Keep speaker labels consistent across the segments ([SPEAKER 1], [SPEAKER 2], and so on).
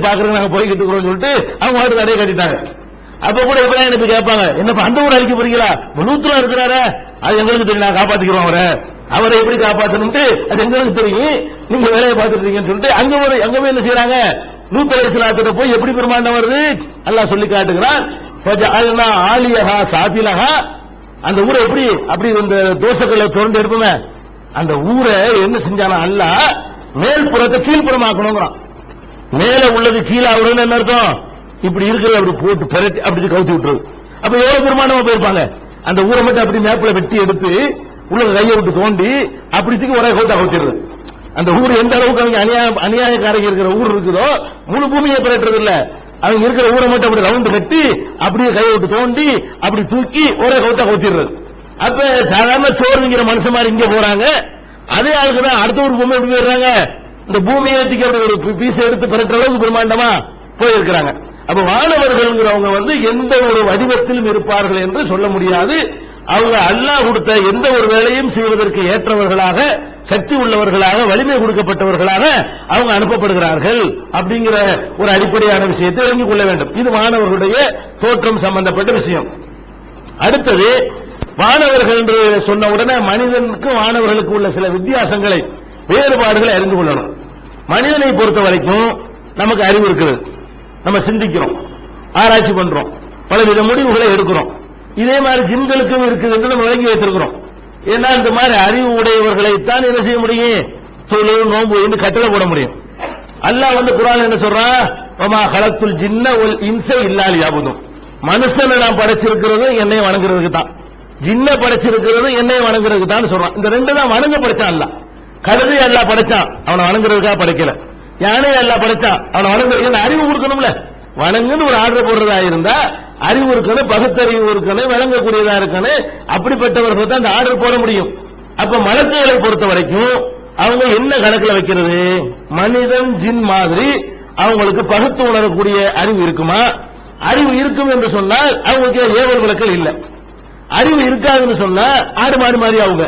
[SPEAKER 1] வேலையை பாக்குறதுக்கு நாங்க போய்கிட்டு இருக்கிறோம் சொல்லிட்டு அவங்க வாட்டு தடையை கட்டிட்டாங்க. அப்ப கூட இப்ப எனக்கு கேட்பாங்க? என்னப்பா அந்த ஊர் அழிக்க போறீங்களா? லூத்ரா இருக்கிறாரு அது எங்களுக்கு தெரியும் நான் காப்பாத்திக்கிறோம் அவரை. அவரை எப்படி காப்பாத்தணும்ட்டு அது எங்களுக்கு தெரியும். நீங்க வேலையை பார்த்துருக்கீங்கன்னு சொல்லிட்டு அங்க ஒரு அங்க போய் என்ன செய்யறாங்க நூத்தலை சிலாத்திட்ட போய் எப்படி பெருமாண்டம் வருது? எல்லாம் சொல்லி காட்டுகிறான். ஆலியகா சாபிலகா அந்த ஊரை எப்படி அப்படி இந்த தோசைகளை திறந்து எடுப்போமே? அந்த ஊரை என்ன செஞ்சானா? அல்ல மேல்புறத்தை கீழ்ப்புறமாக்கணுங்கிறான் மேல உள்ளது கீழே ஆகுறதுன்னு என்ன அர்த்தம்? இப்படி இருக்கிறத அப்படி போட்டு பெரட்டி அப்படி கவுத்தி விட்டுருது அப்ப எவ்வளவு பெருமானமா போயிருப்பாங்க? அந்த ஊரை மட்டும் அப்படி மேப்பில் வெட்டி எடுத்து உள்ள கையை விட்டு தோண்டி அப்படி தூக்கி ஒரே கவுத்தா கவுத்திடுறது. அந்த ஊர் எந்த அளவுக்கு அவங்க அநியாய அநியாயக்காரங்க இருக்கிற ஊர் இருக்குதோ முழு பூமியை பெறட்டுறது இல்ல அவங்க இருக்கிற ஊரை மட்டும் அப்படி ரவுண்டு கட்டி அப்படியே கையை விட்டு தோண்டி அப்படி தூக்கி ஒரே கவுத்தா கவுத்திடுறது. அப்ப சாதாரண சோறுங்கிற மனுஷன் மாதிரி இங்க போறாங்க. அதே ஆளுக்கு தான் அடுத்த ஊர் பூமி எப்படி போயிடுறாங்க? இந்த பூமியை ஏத்திக்க அப்படி ஒரு பீஸ் எடுத்து பிறக்கிற அளவுக்கு பிரம்மாண்டமா போயிருக்கிறாங்க. அப்ப வானவர்கள்ங்கிறவங்க வந்து எந்த ஒரு வடிவத்திலும் இருப்பார்கள் என்று சொல்ல முடியாது. அவங்க அல்லாஹ் கொடுத்த எந்த ஒரு வேலையும் செய்வதற்கு ஏற்றவர்களாக சக்தி உள்ளவர்களாக வலிமை கொடுக்கப்பட்டவர்களாக அவங்க அனுப்பப்படுகிறார்கள் அப்படிங்கிற ஒரு அடிப்படையான விஷயத்தை விளங்கிக் கொள்ள வேண்டும். இது மாணவர்களுடைய தோற்றம் சம்பந்தப்பட்ட விஷயம். அடுத்தது வானவர்கள் என்று சொன்ன உடனே மனிதனுக்கும் வானவர்களுக்கு உள்ள சில வித்தியாசங்களை வேறுபாடுகளை அறிந்து கொள்ளணும். மனிதனை பொறுத்த வரைக்கும் நமக்கு அறிவு இருக்கிறது நம்ம சிந்திக்கிறோம். ஆராய்ச்சி பண்றோம். பலவித முடிவுகளை எடுக்கிறோம். இதே மாதிரி ஜின்களுக்கும் இருக்குது என்று நம்ம விளங்கி வைத்திருக்கிறோம். ஏன்னா இந்த மாதிரி அறிவு உடையவர்களைத்தான் என்ன செய்ய முடியும்? தொழு நோம்பு என்று கட்டளை போட முடியும். அல்லாஹ் வந்து குரான் என்ன சொல்றான் வமா கலத்துல் ஜின்ன ஒல் இன்ச இல்லால் யாபுதும் மனுஷனை நான் படைச்சிருக்கிறது என்னை வணங்குறதுக்கு தான் ஜின்ன படைச்சிருக்கிறது என்னை வணங்குறதுக்கு தான் சொல்றான். இந்த ரெண்டு தான் வணங்க படைச்சான் அல்லாஹ். கழுதை எல்லாம் படைச்சான் அவனை வணங்குறதுக்காக படைக்கல. யானை எல்லாம் படைச்சான் அவனை வணங்குறதுக்கு அறிவு கொடுக்கணும்ல. வணங்குன்னு ஒரு ஆர்டர் போடுறதா இருந்தா அறிவு இருக்கணும் பகுத்தறிவு இருக்கணும் விளங்கக்கூடியதா இருக்கணும். அப்படிப்பட்டவர்கள் தான் அந்த ஆர்டர் போட முடியும். அப்ப மலக்குகளை பொறுத்த வரைக்கும் அவங்க என்ன கணக்குல வைக்கிறது? மனிதன் ஜின் மாதிரி அவங்களுக்கு பகுத்து உணரக்கூடிய அறிவு இருக்குமா? அறிவு இருக்கும் என்று சொன்னால் அவங்களுக்கு ஏவல் விளக்கல் இல்லை. அறிவு இருக்காதுன்னு சொன்னா ஆடு மாடு மாதிரி அவங்க.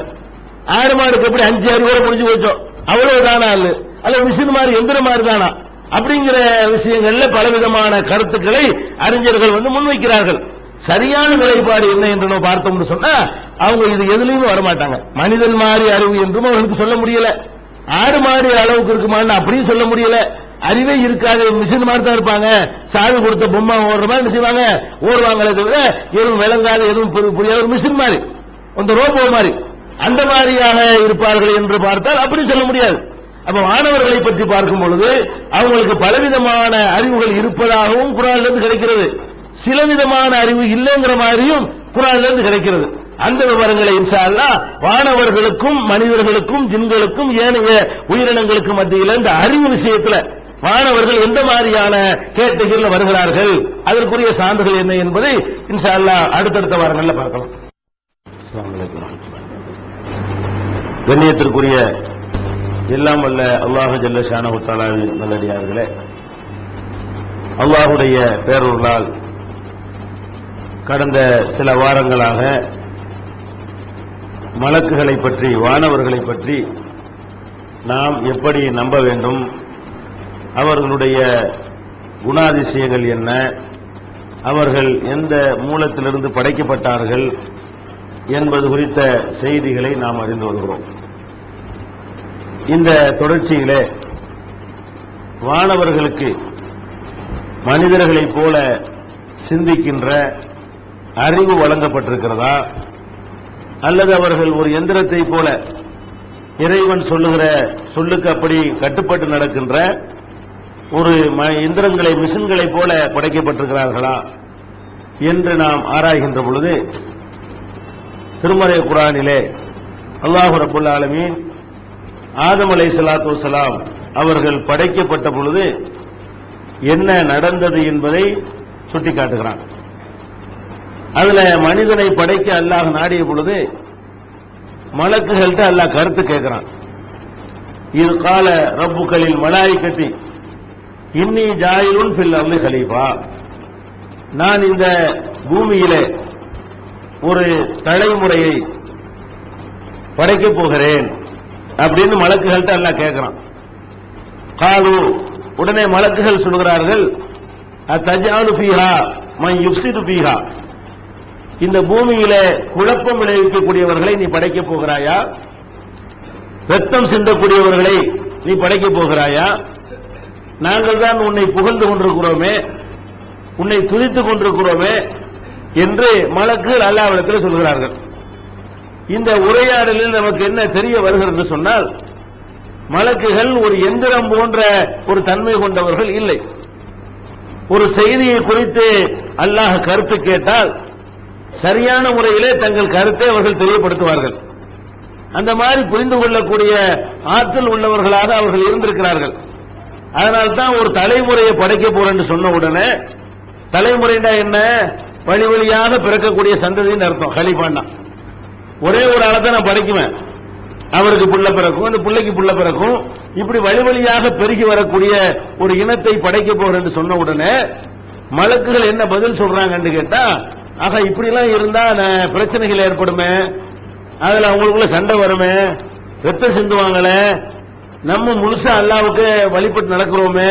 [SPEAKER 1] ஆடு மாடுக்கு எப்படி அஞ்சு அறிவோட முடிஞ்சு போச்சோம் அவ்வளவு தானா அல்ல அல்ல மிஷின் மாதிரி எந்திர மாதிரி தானா? அப்படிங்கிற விஷயங்கள்ல பலவிதமான கருத்துக்களை அறிஞர்கள் வந்து முன்வைக்கிறார்கள். சரியான நிலைப்பாடு என்ன என்று நம்ம பார்த்தோம்னு சொன்னா அவங்க இது எதுலையும் வரமாட்டாங்க. மனிதன் மாதிரி அறிவு என்றும் அவர்களுக்கு சொல்ல முடியல. ஆடு மாடு அளவுக்கு இருக்குமான்னு அப்படியும் சொல்ல முடியல. அறிவே இருக்காது. மிஷின் மாதிரி தான் இருப்பாங்க. சாவி கொடுத்த பொம்மை ஓடுற மாதிரி என்ன செய்வாங்க? ஓடுவாங்களே தவிர எதுவும் விளங்காது எதுவும் புரியாத ஒரு மிஷின் மாதிரி அந்த ரோபோ மாதிரி அந்த மாதிரியாக இருப்பார்கள் என்று பார்த்தால் அப்படி சொல்ல முடியாது. அப்ப மாணவர்களை பற்றி பார்க்கும் பொழுது அவங்களுக்கு பலவிதமான அறிவுகள் இருப்பதாகவும் குரான்ல இருந்து கிடைக்கிறது. சில விதமான அறிவு இல்லைங்கிற மாதிரியும் குரான்ல இருந்து கிடைக்கிறது. அந்த விவரங்களை இன்ஷா வானவர்களுக்கும் மனிதர்களுக்கும் ஜின்களுக்கும் ஏனைய உயிரினங்களுக்கும் மத்தியில் இந்த அறிவு விஷயத்துல மாணவர்கள் எந்த மாதிரியான கேட்டகிரியில் வருகிறார்கள் அதற்குரிய சான்றுகள் என்ன என்பதை இன்ஷா அல்லாஹ் அடுத்தடுத்த வாரங்களில் பார்க்கலாம். கண்ணியத்திற்குரிய எல்லாம் வல்ல அல்லாஹு ஜல்ல ஷானஹு நல்லடியார்களே. அல்லாஹுடைய பேரொருளால் கடந்த சில வாரங்களாக மலக்குகளை பற்றி வானவர்களை பற்றி நாம் எப்படி நம்ப வேண்டும் அவர்களுடைய குணாதிசயங்கள் என்ன அவர்கள் எந்த மூலத்திலிருந்து படைக்கப்பட்டார்கள் என்பது குறித்த செய்திகளை நாம் அறிந்து வருகிறோம். இந்த தொடர்ச்சியிலே மாணவர்களுக்கு மனிதர்களைப் போல சிந்திக்கின்ற அறிவு வழங்கப்பட்டிருக்கிறதா? அல்லது அவர்கள் ஒரு எந்திரத்தைப் போல இறைவன் சொல்லுகிற சொல்லுக்கு அப்படி கட்டுப்பட்டு நடக்கின்ற ஒரு ம- எந்திரங்களை மிஷின்களைப் போல படைக்கப்பட்டிருக்கிறார்களா? என்று நாம் ஆராய்கின்ற பொழுது திருமறை குரானிலே அல்லாஹு ரபுல் ஆலமீன் ஆதம் அலை சலாத்து வசலாம் அவர்கள் படைக்கப்பட்ட பொழுது என்ன நடந்தது என்பதை சுட்டிக்காட்டுகிறான் அதுல மனிதனை படைக்க அல்லாஹ் நாடிய பொழுது மலக்குகள்கிட்ட அல்லாஹ் கருத்து கேட்கிறான். இது கால ரப்புகளில் மலாய்க்கத்தி இன்னி ஜாயிலுன் ஃபில் அர்லி ஹலீஃபா. நான் இந்த பூமியிலே ஒரு தலைமுறையை படைக்கப் போகிறேன் அப்படின்னு மலக்குகள்கிட்ட எல்லாம் கேட்கிறான் காலு உடனே மலக்குகள் சொல்கிறார்கள் தஜாலு பீஹா மன் யுப்சிது பீஹா இந்த பூமியில குழப்பம் விளைவிக்கக்கூடியவர்களை நீ படைக்கப் போகிறாயா? ரத்தம் சிந்தக்கூடியவர்களை நீ படைக்கப் போகிறாயா? நாங்கள் தான் உன்னை புகழ்ந்து கொண்டிருக்கிறோமே உன்னை துதித்துக் கொண்டிருக்கிறோமே என்று மலக்குகள் அல்லாவிடத்தில் சொல்கிறார்கள். இந்த உரையாடலில் நமக்கு என்ன தெரிய வருகிறது சொன்னால் மலக்குகள் ஒரு எந்திரம் போன்ற ஒரு தன்மை கொண்டவர்கள் இல்லை. ஒரு செய்தியை குறித்து அல்லாஹ் கருத்து கேட்டால் சரியான முறையிலே தங்கள் கருத்தை அவர்கள் தெளிவுபடுத்துவார்கள் அந்த மாதிரி புரிந்து கொள்ளக்கூடிய ஆற்றல் உள்ளவர்களாக அவர்கள் இருந்திருக்கிறார்கள். அதனால்தான் ஒரு தலைமுறையை படைக்க போறேன்னு சொன்ன உடனே தலைமுறைனா என்ன? வழி வழியாக பிறக்கக்கூடிய சந்ததின்னு அர்த்தம் ஹலிஃபான்னா. ஒரே ஒரு ஆளை தான் நான் படைக்குவேன். அவருக்கு புள்ள பிறக்கும் அந்த பிள்ளைக்கு புள்ள பிறக்கும். இப்படி வழி வழியாக பெருகி வரக்கூடிய ஒரு இனத்தை படைக்க போகிறேன் சொன்ன உடனே மலக்குகள் என்ன பதில் சொல்றாங்கன்னு கேட்டா ஆக இப்படிலாம் இருந்தா பிரச்சனைகள் ஏற்படுமே. அதுல அவங்களுக்குள்ள சண்டை வருமே. ரத்தம் சிந்துவாங்களே. நம்ம முழுசா அல்லாவுக்கு வழிபட்டு நடக்கிறோமே.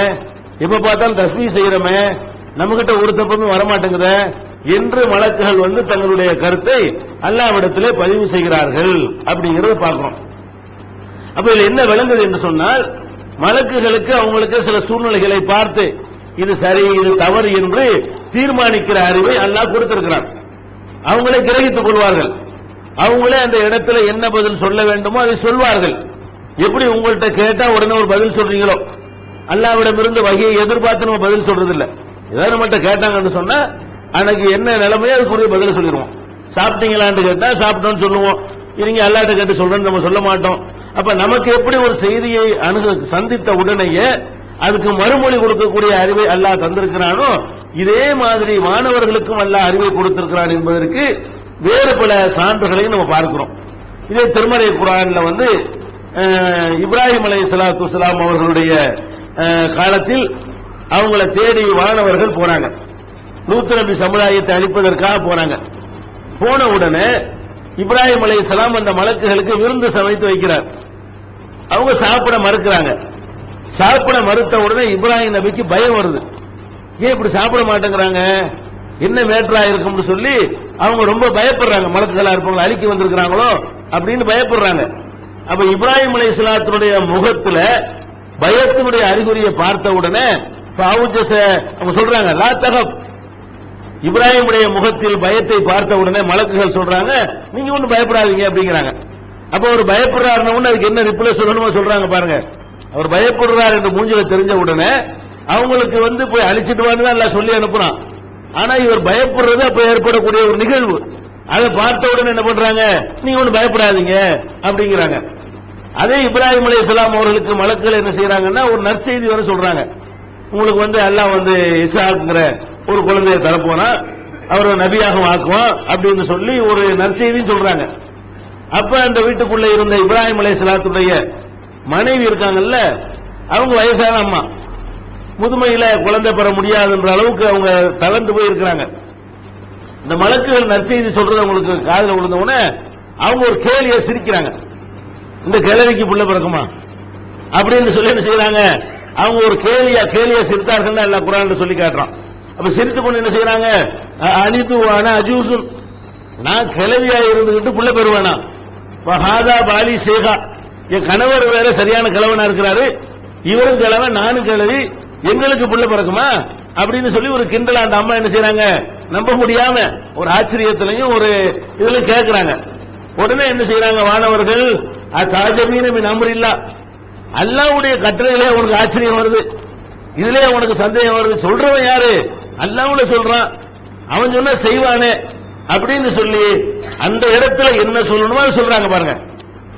[SPEAKER 1] எப்ப பார்த்தாலும் தஸ்மி செய்யறோமே. நம்ம கிட்ட ஒரு தப்புமே வரமாட்டேங்குதே. என்று மலக்குகள் வந்து தங்களுடைய கருத்தை அல்லாவிடத்திலே பதிவு செய்கிறார்கள் அப்படிங்கறத பார்க்கிறோம். அப்ப இதுல என்ன விளங்குது என்று சொன்னால் மலக்குகளுக்கு அவங்களுக்கு சில சூழ்நிலைகளை பார்த்து இது சரி இது தவறு என்று தீர்மானிக்கிற அறிவை அல்லாஹ் கொடுத்திருக்கிறான். அவங்களே கிரகித்துக் கொள்வார்கள். அவங்களே அந்த இடத்துல என்ன பதில் சொல்ல வேண்டுமோ அதை சொல்வார்கள். எப்படி உங்கள்கிட்ட கேட்டா உடனே ஒரு பதில் சொல்றீங்களோ? அல்லாவிடமிருந்து வகையை எதிர்பார்த்து நம்ம பதில் சொல்றது இல்ல ஏதாவது நம்மகிட்ட கேட்டாங்கன்னு சொன்னா அன்னைக்கு என்ன நிலைமையோ அதுக்குரிய பதில் சொல்லிடுவோம் சாப்பிட்டீங்களான்னு கேட்டா சாப்பிட்டோம்னு சொல்லுவோம். நீங்க அல்லாட்ட கேட்டு சொல்றேன்னு நம்ம சொல்ல மாட்டோம். அப்ப நமக்கு எப்படி ஒரு செய்தியை அணுக சந்தித்த உடனேயே அதுக்கு மறுமொழி கொடுக்கக்கூடிய அறிவை அல்லாஹ் தந்திருக்கிறானோ இதே மாதிரி மாணவர்களுக்கும் அல்லாஹ் அறிவை கொடுத்திருக்கிறான் என்பதற்கு வேறு பல சான்றுகளையும் நம்ம பார்க்கிறோம். இதே திருமலை குரான்ல வந்து இப்ராஹிம் அலை சலாத்து அவர்களுடைய காலத்தில் அவங்கள தேடி வானவர்கள் போனாங்க. நூத்து நபி சமுதாயத்தை அழிப்பதற்காக போனாங்க. போன உடனே இப்ராஹிம் அலை அந்த மலக்குகளுக்கு விருந்து சமைத்து வைக்கிறார். அவங்க சாப்பிட மறுக்கிறாங்க. சாப்பிட மறுத்த உடனே இப்ராஹிம் நபிக்கு பயம் வருது. ஏன் இப்படி சாப்பிட மாட்டேங்கிறாங்க? என்ன மேட்டரா இருக்கும்னு சொல்லி அவங்க ரொம்ப பயப்படுறாங்க. மலக்குகளா இருப்பவங்க அழிக்க வந்திருக்கிறாங்களோ அப்படின்னு பயப்படுறாங்க. அப்ப இப்ராஹிம் அலை இஸ்லாத்தினுடைய முகத்துல பயத்தினுடைய அறிகுறியை பார்த்த உடனே அவங்க சொல்றாங்க லா தகப் இப்ராஹிமுடைய முகத்தில் பயத்தை பார்த்த உடனே மலக்குகள் சொல்றாங்க நீங்க ஒன்றும் பயப்படாதீங்க அப்படிங்கிறாங்க. அப்ப அவர் பயப்படுறாருன்னு அதுக்கு என்ன ரிப்ளை சொல்லணுமோ சொல்றாங்க பாருங்க. அவர் பயப்படுறார் என்று மூஞ்சில தெரிஞ்ச உடனே அவங்களுக்கு வந்து போய் அழிச்சிட்டு வான்னு தான் எல்லாம் சொல்லி அனுப்புறான். ஆனா இவர் பயப்படுறது அப்ப ஏற்படக்கூடிய ஒரு நிகழ்வு. அதை பார்த்த உடனே என்ன பண்றாங்க நீங்க ஒன்றும் பயப்படாதீங்க அப்படிங்கிறாங்க. அதே இப்ராஹிம் அலைஹிஸ்ஸலாம் அவர்களுக்கு மலக்குகள் என்ன செய்யறாங்கன்னா ஒரு நற்செய்தி வர சொல்றாங்க. உங்களுக்கு வந்து எல்லாம் வந்து இசாக்குங்கிற ஒரு குழந்தையை தரப்போனா அவரை நபியாக ஆக்குவோம் அப்படின்னு சொல்லி ஒரு நற்செய்தியும் சொல்றாங்க. அப்ப அந்த வீட்டுக்குள்ள இருந்த இப்ராஹிம் அலைஹிஸ்ஸலாத்துடைய மனைவி இருக்காங்கல்ல அவங்க வயசான அம்மா. முதுமையில குழந்தை பெற முடியாதுன்ற அளவுக்கு அவங்க தளர்ந்து போய் இருக்கிறாங்க இந்த மலக்குகள் நற்செய்தி சொல்றது அவங்களுக்கு காதல விழுந்த உடனே அவங்க ஒரு கேலியை சிரிக்கிறாங்க. இந்த கிழவிக்கு புள்ள பிறக்குமா? அப்படின்னு சொல்லி என்ன செய்யறாங்க? அவங்க ஒரு கேலியா கேலியா சிரித்தார்கள் எல்லா குரான் சொல்லி காட்டுறான். அப்ப சிரித்து கொண்டு என்ன செய்யறாங்க? அனிதுவான அஜூசுன். நான் கிளவியா இருந்துகிட்டு புள்ள பெறுவேனா? ஹாதா பாலி சேகா. என் கணவர் வேற சரியான கிழவனா இருக்கிறாரு. இவரும் கிழவன் நானும் கிழவி. எங்களுக்கு புள்ள பிறக்குமா? அப்படின்னு சொல்லி ஒரு கிண்டல அந்த அம்மா என்ன செய்யறாங்க? நம்ப முடியாம ஒரு ஆச்சரியத்திலையும் ஒரு இதுல கேட்கிறாங்க உடனே என்ன செய்யறாங்க வானவர்கள் தாஜமீன நம்பர் இல்ல அல்லாவுடைய கட்டளையிலே உனக்கு ஆச்சரியம் வருது. இதுலயே உனக்கு சந்தேகம் வருது. சொல்றவன் யாரு? அல்லாவுல சொல்றான். அவன் சொன்னா செய்வானே அப்படின்னு சொல்லி அந்த இடத்துல என்ன சொல்லணுமோ அதை சொல்றாங்க பாருங்க.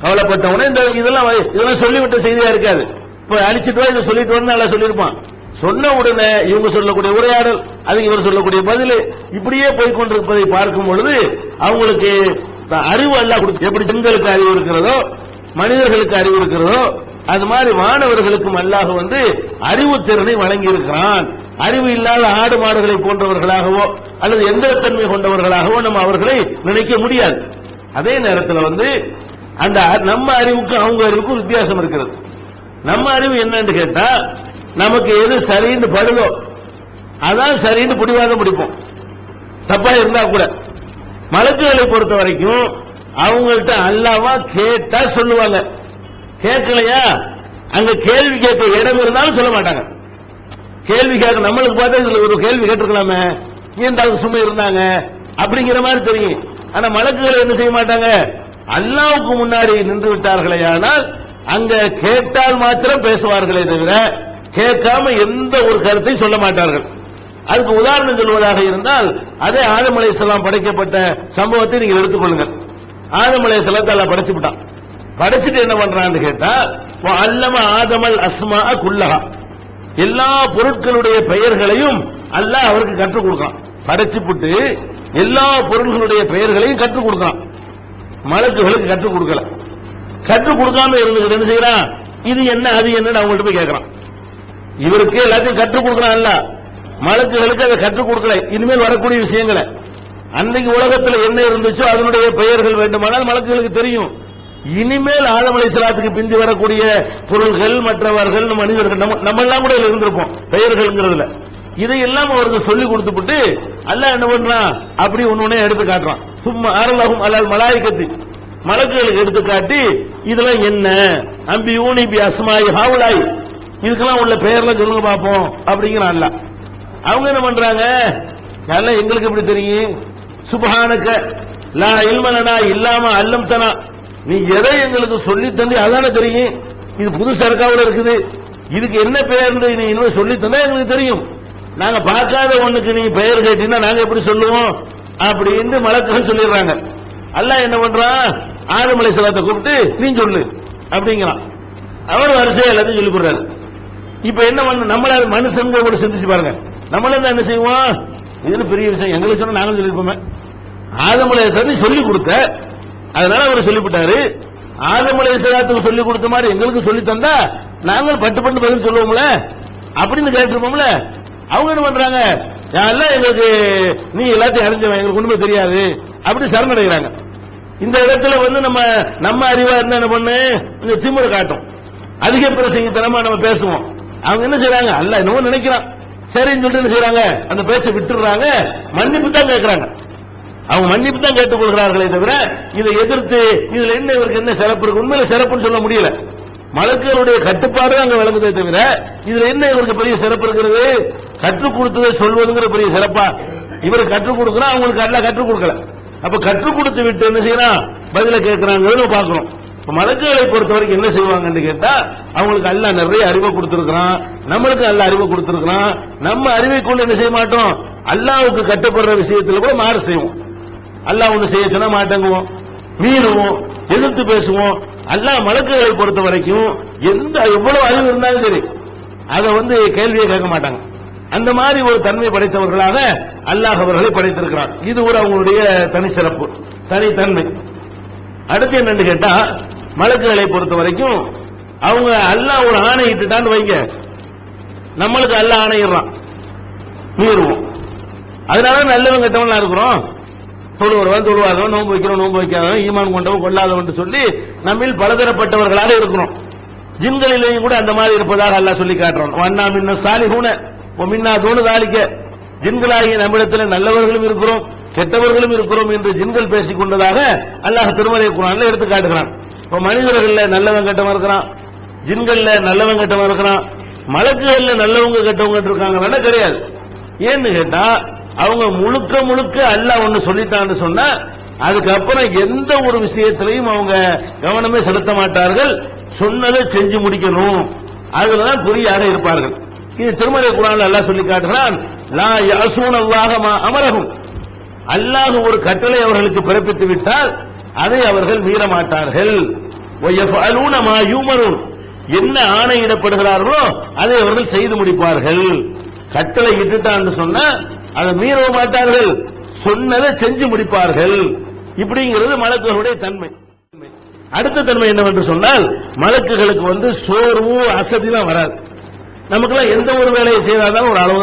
[SPEAKER 1] கவலைப்பட்டவனே இந்த இதெல்லாம் இதெல்லாம் சொல்லிவிட்ட செய்தியா இருக்காது. இப்ப அழிச்சிட்டு வா இதை சொல்லிட்டு வந்து நல்லா சொல்லியிருப்பான். சொன்ன உடனே இவங்க சொல்லக்கூடிய உரையாடல் அதுக்கு இவர் சொல்லக்கூடிய பதில் இப்படியே போய் கொண்டிருப்பதை பார்க்கும் பொழுது அவங்களுக்கு அறிவு அல்ல கொடுத்து எப்படி பெண்களுக்கு அறிவு இருக்கிறதோ மனிதர்களுக்கு அறிவு இருக்கிறதோ அது மாதிரி மாணவர்களுக்கும் அல்லாஹ் வந்து அறிவு திறனை வழங்கி இருக்கிறான் அறிவு இல்லாத ஆடு மாடுகளை போன்றவர்களாகவோ அல்லது எந்திரத்தன்மை கொண்டவர்களாகவோ நம்ம அவர்களை நினைக்க முடியாது. அதே நேரத்தில் வந்து அந்த நம்ம அறிவுக்கும் அவங்க அறிவுக்கும் வித்தியாசம் இருக்கிறது. நம்ம அறிவு என்னன்னு கேட்டா நமக்கு எது சரின்னு படுதோ அதான் சரின்னு பிடிவாதம் பிடிப்போம் தப்பா இருந்தா கூட. மலக்குகளை பொறுத்த வரைக்கும் அவங்கள்ட்ட அல்லாவா கேட்டா சொல்லுவாங்க. கேட்கலையா? அங்க கேள்வி கேட்க இடம் இருந்தாலும் சொல்ல மாட்டாங்க. கேள்வி கேட்க நம்மளுக்கு பார்த்தா ஒரு கேள்வி கேட்டிருக்கலாமே. ஏன் இந்த சும்மா இருந்தாங்க? அப்படிங்கிற மாதிரி தெரியும். ஆனா மலக்குகள் என்ன செய்ய மாட்டாங்க? அல்லாவுக்கு முன்னாடி நின்று விட்டார்களே ஆனால் அங்க கேட்டால் மாத்திரம் பேசுவார்களே தவிர கேட்காம எந்த ஒரு கருத்தையும் சொல்ல மாட்டார்கள். அதுக்கு உதாரணம் சொல்வதாக இருந்தால் அதே ஆதம் அலைஹிஸ்ஸலாம் படைக்கப்பட்ட சம்பவத்தை நீங்கள் எடுத்துக்கொள்ளுங்கள். ஆதம் அலைஹிஸ்ஸலாத்தை அல்லாஹ் படைச்சு விட்டான் படைச்சிட்டு என்ன பண்றான்னு கேட்டா அல்லம ஆதமல் அஸ்மா குல்லஹா. எல்லா பொருட்களுடைய பெயர்களையும் அல்லாஹ் அவருக்கு கற்றுக் கொடுக்கிறான். படைச்சு புட்டு எல்லா பொருள்களுடைய பெயர்களையும் கற்றுக் கொடுக்கிறான். மலக்குகளுக்கு கற்றுக் கொடுக்கல. கற்றுக் கொடுக்காம இருந்துகிட்டு என்ன செய்யறான்? இது என்ன அது என்னன்னு அவங்கள்ட்ட போய் கேட்கறான். இவருக்கு எல்லாத்தையும் கற்றுக் கொடுக்கறான் அல்ல மலக்குகளுக்கு அதை கற்றுக் கொடுக்கல. இனிமேல் வரக்கூடிய விஷயங்களை. அன்னைக்கு உலகத்தில் என்ன இருந்துச்சோ அதனுடைய பெயர்கள் வேண்டுமானால் மலக்குகளுக்கு தெரியும். இனிமேல் ஆதம் அலைஹிஸ்ஸலாத்துக்கு பிந்தி வரக்கூடிய பொருள்கள் மற்றவர்கள் மனிதர்கள் நம்ம எல்லாம் கூட இதில் இருந்திருப்போம். பெயர்கள்ங்கிறதுல. இதையெல்லாம் அவருக்கு சொல்லி கொடுத்துட்டு அல்ல என்ன பண்றான்? அப்படி ஒண்ணு எடுத்து காட்டுறான். சும்மா அரலகும் அல்லால் மலாய்க்கத்து. மலக்குகளுக்கு எடுத்து காட்டி இதெல்லாம் என்ன? அம்பி ஊனி பி அஸ்மாய் ஹாவுலாய். இதுக்கெல்லாம் உள்ள பெயர்லாம் சொல்லுங்க பார்ப்போம் அப்படிங்கிற அல்ல அவங்க என்ன பண்றாங்க? எல்லாம் எங்களுக்கு எப்படி தெரியும்? சுபஹானக்க லா இல்மலனா இல்லாம அல்லம் தனா நீ எதை எங்களுக்கு சொல்லி தந்தி அதானே தெரியும். இது புது சரக்காவில் இருக்குது. இதுக்கு என்ன பெயர் நீ இன்னும் சொல்லி தந்தா எங்களுக்கு தெரியும். நாங்க பார்க்காத ஒண்ணுக்கு நீ பெயர் கேட்டீங்கன்னா நாங்க எப்படி சொல்லுவோம்? அப்படின்னு மலக்குகள் சொல்லிடுறாங்க. அல்ல என்ன பண்றான் ஆதமலை சிலத்தை கூப்பிட்டு நீ சொல்லு அப்படிங்கிறான். அவர் வரிசையா எல்லாத்தையும் சொல்லி கொடுறாரு இப்ப என்ன பண்ண நம்மள மனுஷங்க கூட சிந்திச்சு பாருங்க. நம்மள தான் என்ன செய்வோம்? இதுல பெரிய விஷயம். எங்களுக்கு சொன்னா நாங்களும் சொல்லிருப்போமே. ஆதமலை சந்தி சொல்லி கொடுத்த அதனால அவர் சொல்லிவிட்டாரு. ஆதமலை சலாத்துக்கு சொல்லி கொடுத்த மாதிரி எங்களுக்கு சொல்லி தந்தா நாங்கள் பட்டு பட்டு பதில் சொல்லுவோம்ல? அப்படின்னு கேட்டிருப்போம்ல? அவங்க என்ன பண்றாங்க? யாரெல்லாம் எங்களுக்கு நீ எல்லாத்தையும் அறிஞ்சவன் எங்களுக்கு உண்மை தெரியாது. அப்படி சரணடைகிறாங்க. இந்த இடத்துல வந்து நம்ம நம்ம அறிவா இருந்தா என்ன பண்ணு? இந்த திமுறை காட்டும். அதிக பிரசங்கித்தனமா நம்ம பேசுவோம். அவங்க என்ன செய்யறாங்க அல்ல என்னவோ நினைக்கிறான். சரின்னு சொல்லிட்டு என்ன செய்யறாங்க அந்த பேச்சை விட்டுடுறாங்க. மன்னிப்பு தான் கேட்கறாங்க அவங்க மன்னிப்பு தான் கேட்டுக் கொள்கிறார்களே தவிர இதை எதிர்த்து இதுல என்ன இவருக்கு என்ன சிறப்பு இருக்கு? உண்மையில சிறப்புன்னு சொல்ல முடியல. மலக்குகளுடைய கட்டுப்பாடு அங்க விளங்குதே தவிர இதுல என்ன இவருக்கு பெரிய சிறப்பு இருக்கிறது? கற்றுக் கொடுத்ததை சொல்வதுங்கிற பெரிய சிறப்பா? இவர் கற்றுக் கொடுக்கிறா அவங்களுக்கு அல்ல கற்றுக் கொடுக்கல. அப்ப கற்றுக் கொடுத்து விட்டு என்ன செய்யறான் பதில கேட்கிறாங்கன்னு பாக்குறோம் மலக்குகளை பொறுத்த வரைக்கும் என்ன செய்வாங்கன்னு கேட்டா அவங்களுக்கு அல்ல நிறைய அறிவை கொடுத்திருக்கிறான். நம்மளுக்கு நல்ல அறிவை கொடுத்திருக்கிறான். நம்ம அறிவை கொண்டு என்ன செய்ய மாட்டோம்? அல்லாவுக்கு கட்டுப்படுற விஷயத்துல கூட மாறு செய்வோம். அல்லாஹ் ஒண்ணு செய்ய சொன்னா மாட்டங்குவோம். மீறுவோம் எதிர்த்து பேசுவோம். அல்லா மலக்குகளை பொறுத்த வரைக்கும் எந்த எவ்வளவு அறிவு இருந்தாலும் சரி அதை வந்து கேள்வியை கேட்க மாட்டாங்க. அந்த மாதிரி ஒரு தன்மை படைத்தவர்களாக அல்லாஹ் அவர்களை படைத்திருக்கிறார். இது ஒரு அவங்களுடைய தனி சிறப்பு தனித்தன்மை. அடுத்து என்னன்னு கேட்டா மலக்குகளை பொறுத்த வரைக்கும் அவங்க அல்லாஹ் ஒரு ஆணை இட்டுட்டான்னு வைங்க. நம்மளுக்கு அல்லாஹ் ஆணையிடுறான். மீறுவோம். அதனால நல்லவங்க கெட்டவனா இருக்கிறோம். தொழுவரவன் தொழுவாதவன் நோன்பு வைக்கிறோம் நோன்பு வைக்காதவன் ஈமான் கொண்டவன் கொள்ளாதவன் சொல்லி நம்மில் பலதரப்பட்டவர்களாக இருக்கிறோம். ஜின்களிலேயும் கூட அந்த மாதிரி இருப்பதாக அல்லாஹ் சொல்லி காட்டுறோம் வண்ணா மின்ன சாலிஹூன மின்னா தூணு தாளிக்க ஜின்களாகிய நம்மிடத்தில் நல்லவர்களும் இருக்கிறோம் கெட்டவர்களும் இருக்கிறோம் என்று ஜின்கள் பேசிக் கொண்டதாக அல்லாஹ் திருமலை குரான்ல எடுத்து காட்டுகிறான். இப்ப மனிதர்கள் நல்லவன் கெட்டவன் இருக்கிறான் ஜின்கள்ல நல்லவன் கெட்டவன் இருக்கிறான் மலக்குகள்ல நல்லவங்க கெட்டவங்க இருக்காங்க கிடையாது ஏன்னு கேட்டா அவங்க முழுக்க முழுக்க அல்ல ஒன்னு சொல்லிட்டான்னு சொன்னா அதுக்கப்புறம் எந்த ஒரு விஷயத்திலையும் அவங்க கவனமே செலுத்த மாட்டார்கள். சொன்னதை செஞ்சு முடிக்கணும். அதுலதான் குறியாக இருப்பார்கள். இது திருமலை குரான் அல்லா சொல்லி காட்டுறான் லா யாசூன் அல்லாஹ அமரகும் அல்லாஹ் ஒரு கட்டளை அவர்களுக்கு பிறப்பித்து விட்டால் அதை அவர்கள் மீறமாட்டார்கள். என்ன ஆணையிடப்படுகிறார்களோ அதை அவர்கள் செய்து முடிப்பார்கள். கட்டளை இட்டுட்டான்னு சொன்ன அதை மீறவ மாட்டார்கள். சொன்னதை செஞ்சு முடிப்பார்கள். இப்படிங்கிறது மலக்குகளுடைய தன்மை. அடுத்த தன்மை என்னவென்று சொன்னால் மலக்குகளுக்கு வந்து சோர்வு அசதிலாம் வராது. நமக்கெல்லாம் எந்த ஒரு வேலையை செய்தாலும் ஒரு அளவு